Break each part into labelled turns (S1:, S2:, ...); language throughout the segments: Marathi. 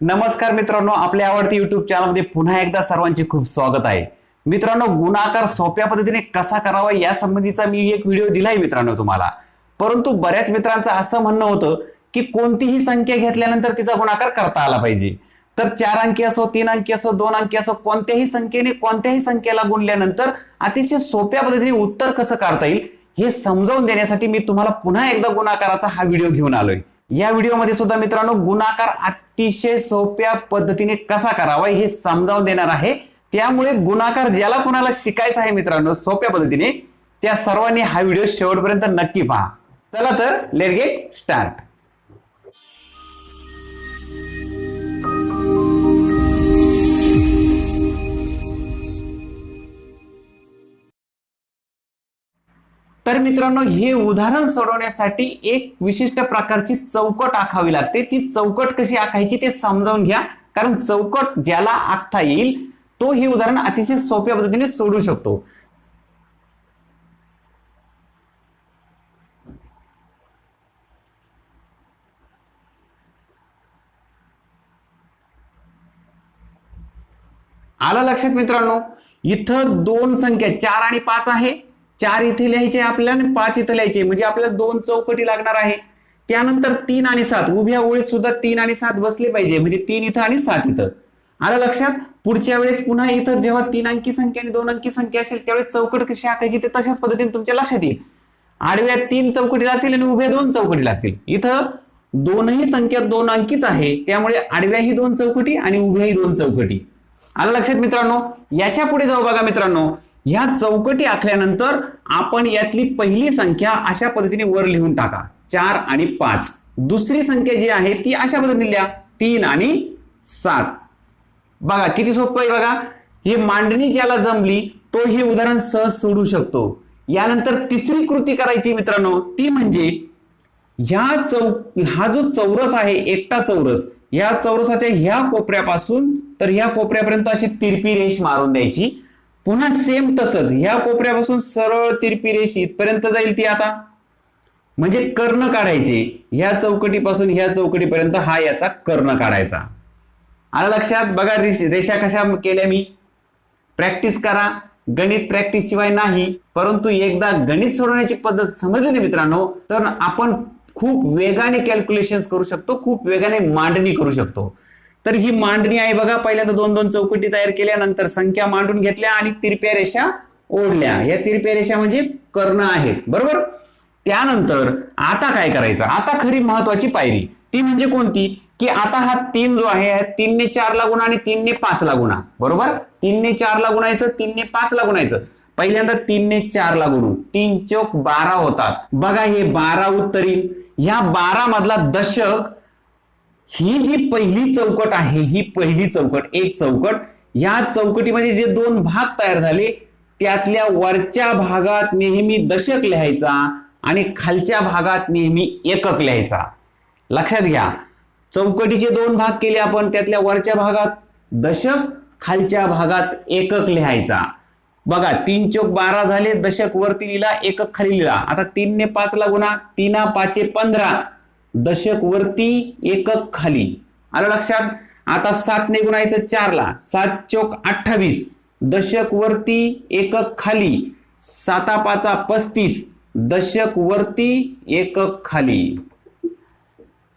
S1: नमस्कार मित्रांनो आपल्या आवडती युट्यूब चॅनलमध्ये पुन्हा एकदा सर्वांचे खूप स्वागत आहे. मित्रांनो गुणाकार सोप्या पद्धतीने कसा करावा या संबंधीचा मी एक व्हिडिओ दिलाय मित्रांनो तुम्हाला. परंतु बऱ्याच मित्रांचं असं म्हणणं होतं की कोणतीही संख्या घेतल्यानंतर तिचा गुणाकार करता आला पाहिजे. तर चार अंकी असो तीन अंकी असो दोन अंकी असो कोणत्याही संख्येने कोणत्याही संख्येला गुणल्यानंतर अतिशय सोप्या पद्धतीने उत्तर कसं काढता येईल हे समजावून देण्यासाठी मी तुम्हाला पुन्हा एकदा गुणाकाराचा हा व्हिडिओ घेऊन आलोय. या व्हिडिओमध्ये सुद्धा मित्रांनो गुणाकार अतिशय सोप्या पद्धतीने कसा करावा हे समजावून देणार आहे. त्यामुळे गुणाकार ज्याला कुणाला शिकायचा आहे मित्रांनो सोप्या पद्धतीने त्या सर्वांनी हा व्हिडिओ शेवटपर्यंत नक्की पहा. चला तर लेट गेट स्टार्ट तर मित्रांनो हे उदाहरण सोडवण्यासाठी एक विशिष्ट प्रकारची चौकट आखावी लागते. ती चौकट कशी आखायची ते समजावून घ्या. कारण चौकट ज्याला आखता येईल तो हे उदाहरण अतिशय सोप्या पद्धतीने सोडू शकतो. आला लक्षात मित्रांनो? इथं दोन संख्या चार आणि पाच आहे. चार इथे लिहायचे आपल्याला आणि पाच इथं लिहायचे म्हणजे आपल्याला दोन चौकटी लागणार आहे. त्यानंतर तीन आणि सात. उभ्या ओळीत सुद्धा तीन आणि सात बसले पाहिजे. म्हणजे तीन इथं आणि सात इथं. आलं लक्षात? पुढच्या वेळेस पुन्हा इथं जेव्हा तीन अंकी संख्या आणि दोन अंकी संख्या असेल त्यावेळेस चौकट कशी आखायची ते तशाच पद्धतीने तुमच्या लक्षात येईल. आडव्या तीन चौकटी लागतील आणि उभ्या दोन चौकटी लागतील. इथं दोनही संख्या दोन अंकीच आहे. त्यामुळे आडव्याही दोन चौकटी आणि उभ्याही दोन चौकटी. आलं लक्षात मित्रांनो? याच्यापुढे जाऊ बघा मित्रांनो. ह्या चौकटी आखल्यानंतर आपण यातली पहिली संख्या अशा पद्धतीने वर लिहून टाका. चार आणि पाच. दुसरी संख्या जी आहे ती अशा पद्धतीने लिहा. तीन आणि सात. बघा किती सोपं आहे बघा. ही मांडणी ज्याला जमली तो हे उदाहरण सहज सोडू शकतो. यानंतर तिसरी कृती करायची मित्रांनो. ती म्हणजे ह्या चौ हा जो चौरस आहे एकटा चौरस या चौरसाच्या ह्या कोपऱ्यापासून तर ह्या कोपऱ्यापर्यंत अशी तिरपी रेष मारून द्यायची. पुन्हा सेम तसंच. ह्या कोपऱ्यापासून सरळ तिरपी रेष इथपर्यंत जाईल ती आता. म्हणजे कर्ण काढायचे. ह्या चौकटीपासून ह्या चौकटीपर्यंत हा याचा कर्ण काढायचा. आला लक्षात? बघा रेषा कशा केल्या मी. प्रॅक्टिस करा. गणित प्रॅक्टिस शिवाय नाही. परंतु एकदा गणित सोडवण्याची पद्धत समजली ना मित्रांनो तर आपण खूप वेगाने कॅल्क्युलेशन करू शकतो खूप वेगाने मांडणी करू शकतो. तर ही मांडणी आहे बघा पहिल्यांदा दोन दोन चौकटी तयार केल्यानंतर संख्या मांडून घेतल्या आणि तिरप्या रेषा ओढल्या. या तिरप्या रेषा म्हणजे कर्ण आहेत बरोबर? त्यानंतर आता काय करायचं? आता खरी महत्वाची पायरी ती म्हणजे कोणती? की आता हा तीन जो आहे तीनने चार ला गुणा आणि तीनने पाच ला गुणा बरोबर? तीनने चार ला गुणायचं तीनने पाच ला गुणायचं पहिल्यांदा तीनने चार ला गुणू तीन चौक बारा होतात. बघा हे बारा उत्तरी. ह्या बारा मधला दशक ही जी पहिली चौकट आहे ही पहिली चौकट एक चौकट या चौकटीमध्ये जे दोन भाग तयार झाले त्यातल्या वरच्या भागात नेहमी दशक लिहायचा आणि खालच्या भागात नेहमी एकक लिहायचा. लक्षात घ्या चौकटीचे दोन भाग केले आपण त्यातल्या वरच्या भागात दशक खालच्या भागात एकक लिहायचा. बघा तीन चौक बारा झाले दशक वरती लिहिला एकक खाली लिहिला. आता तीनने पाचला गुणा तीना पाचे पंधरा. दशक वरती एकक खाली. आलं लक्षात? आता सातने गुणायचं चारला. सात चौक अठ्ठावीस. दशक वरती एकक खाली. साता पाचा पस्तीस. दशक वरती एकक खाली.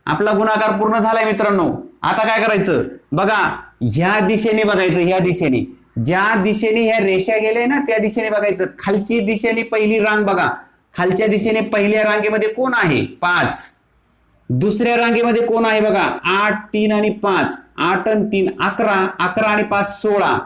S1: आपला गुणाकार पूर्ण झालाय मित्रांनो. आता काय करायचं? बघा ह्या दिशेने बघायचं ह्या दिशेने. ज्या दिशेने ह्या रेषा गेल्या ना त्या दिशेने बघायचं. खालची दिशेने पहिली रांग बघा. खालच्या दिशेने पहिल्या रांगेमध्ये कोण आहे? पाच. दुसऱ्या रांगेमध्ये कोण आहे बघा? आठ तीन आणि पाच. आठ आणि तीन अकरा. अकरा आणि पाच सोळा.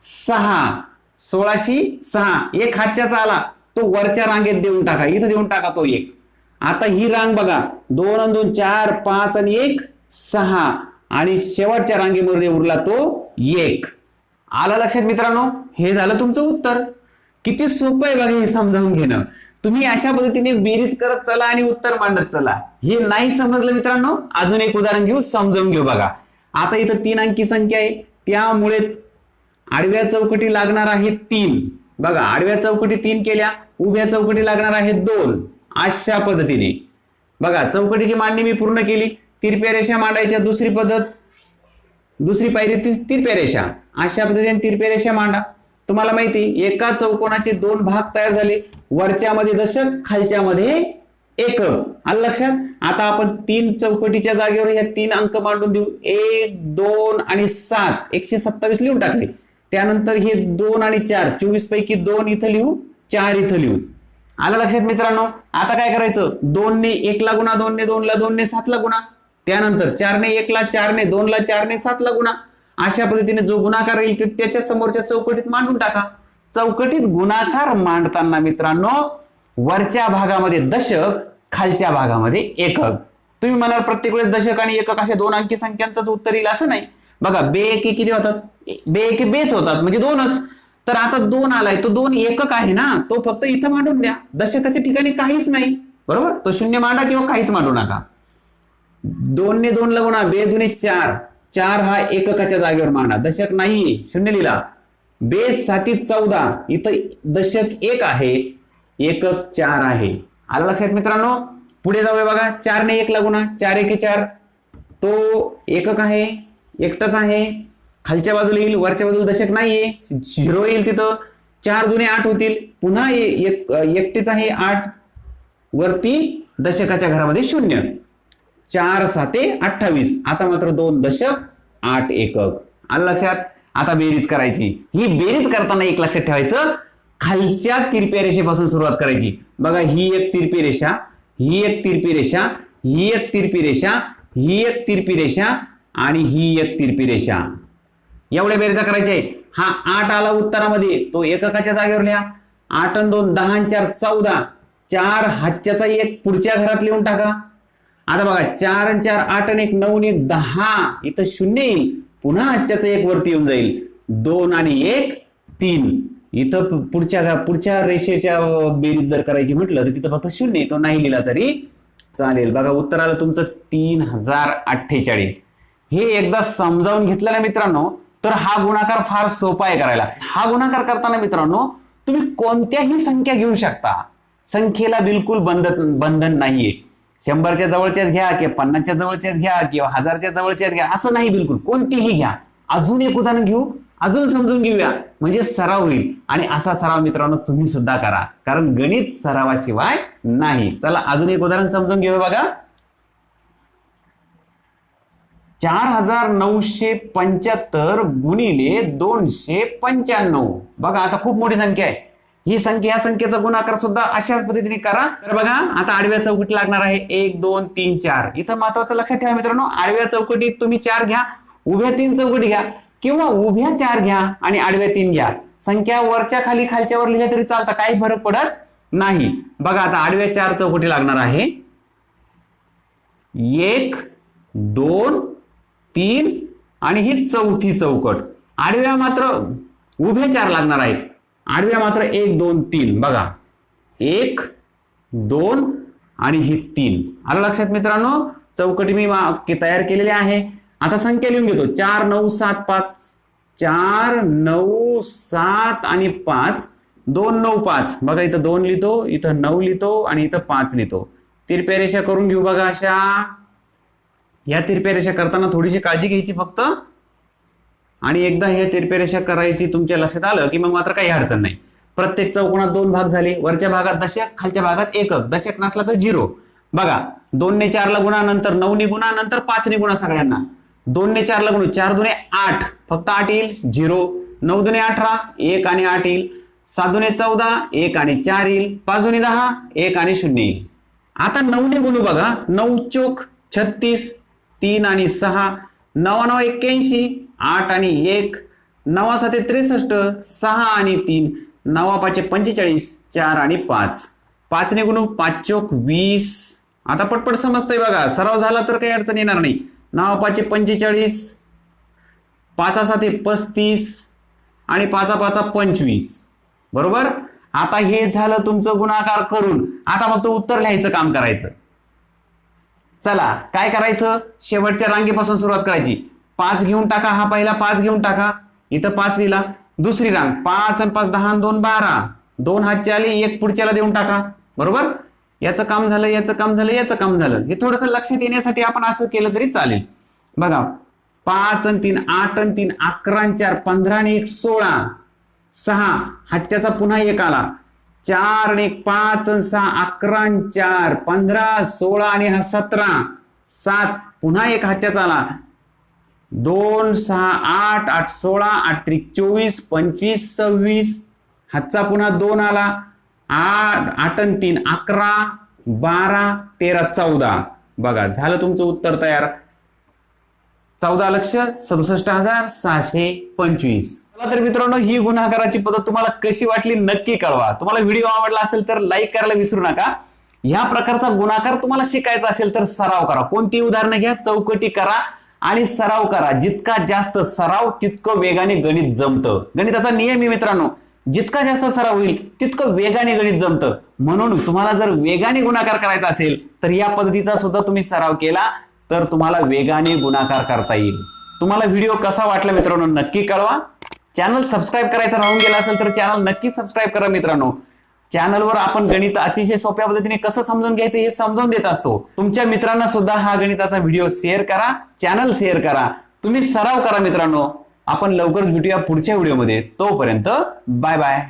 S1: सहा. सोळाशी सहा. एक हातच्याचा आला. तो वरच्या रांगेत देऊन टाका. इथं देऊन टाका तो एक. आता ही रांग बघा. दोन आणि दोन चार पाच आणि एक सहा. आणि शेवटच्या रांगेमध्ये उरला तो एक. आला लक्षात मित्रांनो? हे झालं तुमचं उत्तर. किती सोपं आहे बघा हे समजावून घेणं. तुम्ही अशा पद्धतीने बेरीज करत चला आणि उत्तर मांडत चला. हे नाही समजलं मित्रांनो अजून एक उदाहरण घेऊ समजावून घेऊ बघा. आता इथं तीन अंकी संख्या आहे. त्यामुळे आडव्या चौकटी लागणार आहे तीन. बघा आडव्या चौकटी तीन केल्या उभ्या चौकटी लागणार आहे दोन. अशा पद्धतीने. बघा चौकटीची मांडणी मी पूर्ण केली. तिरप्या रेषा मांडायच्या दुसरी पद्धत. दुसरी पायरी ती तिरप्या रेषा. अशा पद्धतीने तिरप्या रेषा मांडा. तुम्हाला माहिती एका चौकोनाचे दोन भाग तयार झाले. वरच्या मध्ये दशक खालच्या मध्ये एक आलं लक्षात? आता आपण तीन चौकटीच्या जागेवर ह्या तीन अंक मांडून देऊ. एक दोन आणि सात. एकशे सत्तावीस लिहून टाकले. त्यानंतर हे दोन आणि चार. चोवीस पैकी दोन इथं लिहू चार इथं लिहू. आलं लक्षात मित्रांनो? आता काय करायचं? दोनने एकला गुणा दोनने दोनला दोनने सातला गुणा. त्यानंतर चारने एकला चारने दोनला चारने सातला गुणा. अशा पद्धतीने जो गुणाकार येईल ते त्याच्या समोरच्या चौकटीत मांडून टाका. चौकटीत गुणाकार मांडताना मित्रांनो वरच्या भागामध्ये दशक खालच्या भागामध्ये एकक. तुम्ही म्हणाल प्रत्येक वेळेस दशक आणि एकक अशा दोन अंकी संख्यांचंच उत्तर येईल असं नाही. बघा बे एकी किती होतात? बे एकी बेच होतात म्हणजे दोनच. तर आता दोन आलाय तो दोन एकक आहे ना तो फक्त इथं मांडून द्या. दशकाच्या ठिकाणी काहीच नाही. बरोबर? तो शून्य मांडा किंवा काहीच मांडू नका. दोनने दोन गुणा बे दुने चार. चार हा एककाच्या जागेवर मांडा. दशक नाही शून्य लिहिला. बेस साती चौदा इथं दशक एक आहे एकक चार आहे. आलं लक्षात मित्रांनो? पुढे जाऊया बघा. चारने एक लागुना चार एके चार. तो एकक आहे एकटाच आहे. खालच्या बाजूला येईल वरच्या बाजूला दशक नाहीये. झिरो येईल तिथं. चार दुने आठ होतील. पुन्हा एकटेच एक आहे आठ. वरती दशकाच्या घरामध्ये शून्य. चार साते अठ्ठावीस. आता मात्र दोन दशक आठ एकक. आलं लक्षात? आता बेरीज करायची. ही बेरीज करताना एक लक्षात ठेवायचं खालच्या तिरप्या रेषेपासून सुरुवात करायची. बघा ही एक तिरपी रेषा ही एक तिरपी रेषा ही एक तिरपी रेषा ही एक तिरपी रेषा आणि ही एक तिरपी रेषा. एवढ्या बेरीजा करायच्या आहे हा आठ आला उत्तरामध्ये. तो एककाच्या जागेवर लिहा. आठ आणि दोन दहा चार चौदा. चार हातच्याचा एक पुढच्या घरात लिहून टाका. आता बघा चार आणि चार आठ आणि एक नऊ आणि दहा. इथं शून्य येईल. पुन्हा आजच्याच एक वरती येऊन जाईल. दोन आणि एक तीन. इथं पुढच्या पुढच्या रेषेच्या बेरीज जर करायची म्हटलं तर तिथं फक्त शून्य तो नाही लिहिला तरी चालेल. बघा उत्तर आलं तुमचं तीन हजार अठ्ठेचाळीस. हे एकदा समजावून घेतलं ना मित्रांनो तर हा गुणाकार फार सोपा आहे करायला. हा गुणाकार करताना मित्रांनो तुम्ही कोणत्याही संख्या घेऊ शकता. संख्येला बिलकुल बंधन बंधन नाहीये. शंभरच्या जवळच्याच घ्या किंवा पन्नासच्या जवळच्याच घ्या किंवा हजारच्या जवळच्याच घ्या असं नाही बिलकुल. कोणतीही घ्या. अजून एक उदाहरण घेऊ अजून समजून घेऊया. म्हणजे सराव होईल. आणि असा सराव मित्रांनो तुम्ही सुद्धा करा. कारण गणित सरावाशिवाय नाही. चला अजून एक उदाहरण समजून घेऊया बघा. चार हजार नऊशे पंच्याहत्तर गुणिले दोनशे पंच्याण्णव. बघा आता खूप मोठी संख्या आहे. ही संख्या या संख्येचा गुणाकार सुद्धा अशाच पद्धतीने करा. तर बघा आता आडव्या चौकटी लागणार आहे एक दोन तीन चार. इथं महत्वाचं लक्षात ठेवा मित्रांनो. आडव्या चौकटीत तुम्ही चार घ्या उभ्या तीन चौकटी घ्या किंवा उभ्या चार घ्या आणि आडव्या तीन घ्या. संख्या वरच्या खाली खालच्यावर लिहिल्या तरी चालतं काही फरक पडत नाही. बघा आता आडव्या चार चौकटी लागणार आहे. एक दोन तीन आणि ही चौथी चौकट. आडव्या मात्र उभ्या चार लागणार आहेत. आडव्या मात्र एक दोन तीन. बघा. एक दोन आणि ही तीन. आलं लक्षात मित्रांनो? चौकटी मी तयार केलेली आहे. आता संख्या लिहून घेतो. चार नऊ सात पाच. चार नऊ सात आणि पाच. दोन नऊ पाच. बघा इथं दोन लिहितो इथं नऊ लिहितो आणि इथं पाच लिहितो. तिरप्या रेषा करून घेऊ बघा अशा. या तिरप्या रेषा करताना थोडीशी काळजी घ्यायची फक्त. आणि एकदा हे तिरपेरेषा करायची तुमच्या लक्षात आलं की मग मात्र काही अडचण नाही. प्रत्येक चौकोनात दोन भाग झाले वरच्या भागात दशक खालच्या भागात एकक. दशक नसला तर झिरो. बघा दोनने चारला गुणा नंतर नऊ गुणा नंतर पाच गुणा सगळ्यांना. दोनने चारला गुणू चार दुने आठ. फक्त आठ येईल? झिरो. नऊ दुने अठरा एक आणि आठ येईल. सात दुने चौदा एक आणि चार येईल. पाच दुने दहा एक आणि शून्य येईल. आता नऊने गुणू बघा. नऊ चोक छत्तीस तीन आणि सहा नवा नऊ एक्क्याऐंशी आठ आणि एक. नवा साते त्रेसष्ट सहा आणि तीन. नवा पाचशे पंचेचाळीस चार आणि पाच. पाचने गुणू पाच चोक वीस. आता पटपट समजतंय बघा. सराव झाला तर काही अडचण येणार नाही. नवा पाचशे पंचेचाळीस पाचा साते पस्तीस आणि पाचा पाचा पंचवीस. बरोबर? आता हे झालं तुमचं गुणाकार करून. आता फक्त उत्तर लिहायचं काम करायचं. चला काय करायचं? शेवटच्या रांगेपासून सुरुवात करायची. पाच घेऊन टाका हा पहिला पाच घेऊन टाका. इथं पाच लिहिला. दुसरी रांग पाच आणि पाच दहा आणि दोन बारा. दोन हातच्या आले एक पुढच्याला देऊन टाका. बरोबर? याचं काम झालं याचं काम झालं याचं काम झालं. हे थोडंसं लक्षात येण्यासाठी आपण असं केलं तरी चालेल. बघा पाच आणि तीन आठ आणि तीन अकरा चार पंधरा आणि एक सोळा. सहा हातच्याचा पुन्हा एक आला. चार आणि एक पाच आणि सहा अकरा आणि चार पंधरा सोळा आणि हा सतरा. सात पुन्हा एक हातच्याचा आला. दोन सहा आठ आठ सोळा आठ त्रिक चोवीस पंचवीस सव्वीस. हातचा पुन्हा दोन आला. आठ आठ आणि तीन अकरा बारा तेरा चौदा. बघा झालं तुमचं उत्तर तयार. चौदा लक्ष सदुसष्ट हजार सहाशे पंचवीस. तर मित्रांनो ही गुन्हागाराची पद्धत तुम्हाला कशी वाटली नक्की कळवा. तुम्हाला व्हिडिओ आवडला असेल तर लाईक करायला विसरू नका. ह्या प्रकारचा गुणाकार तुम्हाला शिकायचा असेल तर सराव करा. कोणती उदाहरणं घ्या चौकटी करा आणि सराव करा. जितका जास्त सराव तितकं वेगाने गणित जमतं. गणिताचा नियम आहे मित्रांनो जितका जास्त सराव होईल तितकं वेगाने गणित जमतं. म्हणून तुम्हाला जर वेगाने गुणाकार करायचा असेल तर या पद्धतीचा सुद्धा तुम्ही सराव केला तर तुम्हाला वेगाने गुणाकार करता येईल. तुम्हाला व्हिडिओ कसा वाटला मित्रांनो नक्की कळवा. चॅनल सबस्क्राईब करायचं राहून गेला असेल तर चॅनल नक्की सबस्क्राईब करा मित्रांनो. चॅनलवर आपण गणित अतिशय सोप्या पद्धतीने कसं समजून घ्यायचं हे समजावून देत असतो. तुमच्या मित्रांना सुद्धा हा गणिताचा व्हिडिओ शेअर करा चॅनल शेअर करा. तुम्ही सराव करा मित्रांनो. आपण लवकर भेटूया पुढच्या व्हिडिओमध्ये तोपर्यंत बाय बाय